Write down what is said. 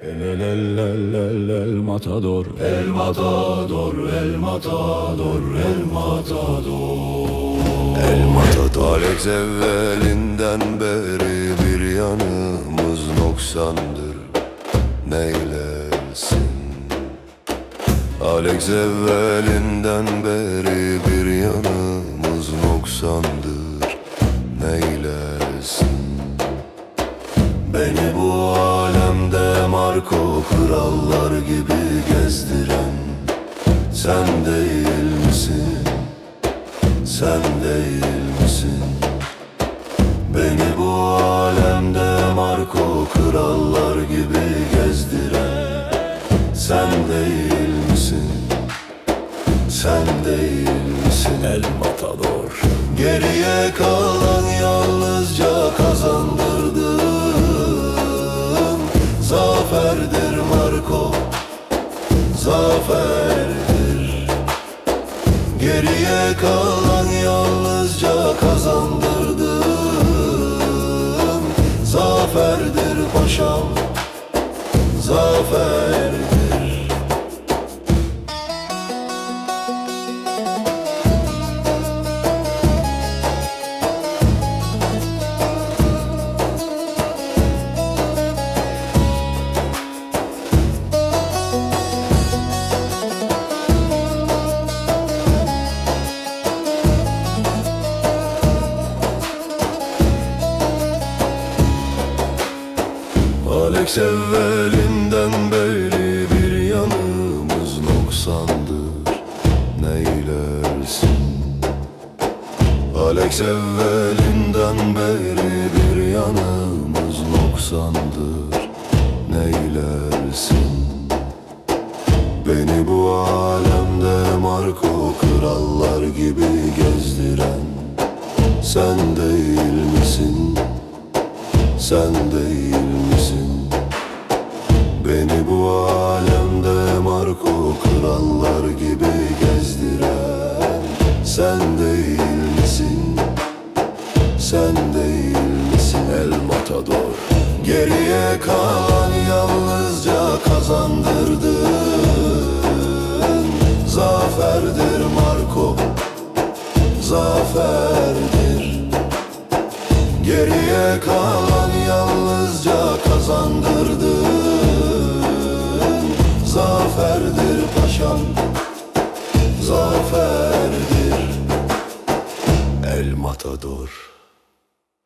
El el el el el el matador. El matador el matador el matador. El matador. Alex evvelinden beri bir yanımız noksandır. Neylesin Alex evvelinden beri bir yanımız noksandır. Neylesin Beni bu Marco krallar gibi gezdiren Sen değil misin? Sen değil misin? Beni bu alemde Marco krallar gibi gezdiren Sen değil misin? Sen değil misin? El matador Geriye kalan yalnızca Geriye kalan yalnızca kazandırdığım Zaferdir paşam Zaferdir Alex evvelinden beri bir yanımız noksandır. Neylersin? Alex evvelinden beri bir yanımız noksandır. Neylersin? Beni bu alemde Marco krallar gibi gezdiren Sen değil? Sen değil misin? Beni bu alemde Marco krallar gibi gezdiren Sen değil misin? Sen değil misin? El matador Geriye kalan yalnızca kazandırdığın Zaferdir Marco Zaferdir Geriye kalan yalnızca kazandırdığın Zaferdir paşam Zaferdir. El Matador